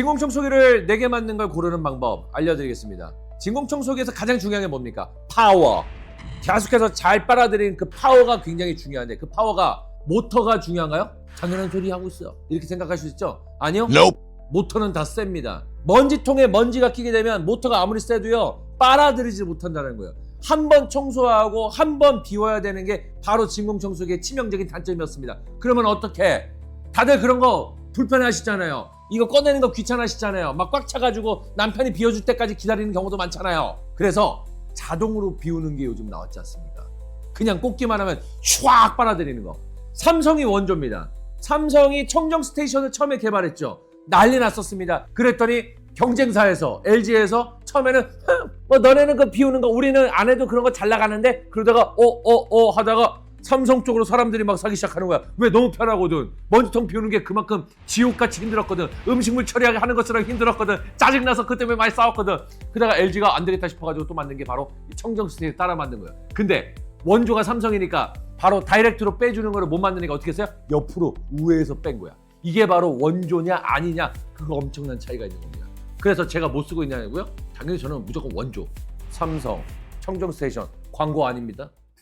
진공청소기를 4개 맞는 걸 고르는 방법 알려드리겠습니다. 진공청소기에서 가장 중요한 게 뭡니까? 파워. 계속해서 잘 빨아들이는 그 파워가 굉장히 중요한데 그 파워가 모터가 중요한가요? 당연한 소리 하고 있어요. 이렇게 생각할 수 있죠? 아니요. 모터는 다 셉니다. 먼지통에 먼지가 끼게 되면 모터가 아무리 세도요 빨아들이지 못한다는 거예요. 한 번 청소하고 한 번 비워야 되는 게 바로 진공청소기의 치명적인 단점이었습니다. 그러면 어떻게? 다들 그런 거 불편해 하시잖아요. 이거 꺼내는 거 귀찮아하시잖아요. 막 꽉 차가지고 남편이 비워줄 때까지 기다리는 경우도 많잖아요. 그래서 자동으로 비우는 게 요즘 나왔지 않습니까? 그냥 꽂기만 하면 촤악 빨아들이는 거. 삼성이 원조입니다. 삼성이 청정 스테이션을 처음에 개발했죠. 난리 났었습니다. 그랬더니 경쟁사에서 LG에서 처음에는 "흥, 뭐 너네는 그 비우는 거 우리는 안 해도 그런 거 잘 나가는데 그러다가 어어어 하다가 삼성 쪽으로 사람들이 막 사기 시작하는 거야. 왜 너무 편하거든. 먼지통 비우는 게 그만큼 지옥같이 힘들었거든. 음식물 처리하기 하는 것처럼 힘들었거든. 짜증나서 그 때문에 많이 싸웠거든. 그다가 LG가 안 되겠다 싶어가지고 또 만든 게 바로 이 청정 스테이션 따라 만든 거야. 근데 원조가 삼성이니까 바로 다이렉트로 빼주는 거를 못 만드니까 어떻게 했어요? 옆으로 우회해서 뺀 거야. 이게 바로 원조냐 아니냐 그거 엄청난 차이가 있는 겁니다. 그래서 제가 못 쓰고 있냐고요? 당연히 저는 무조건 원조. 삼성 청정 스테이션 광고 아닙니다.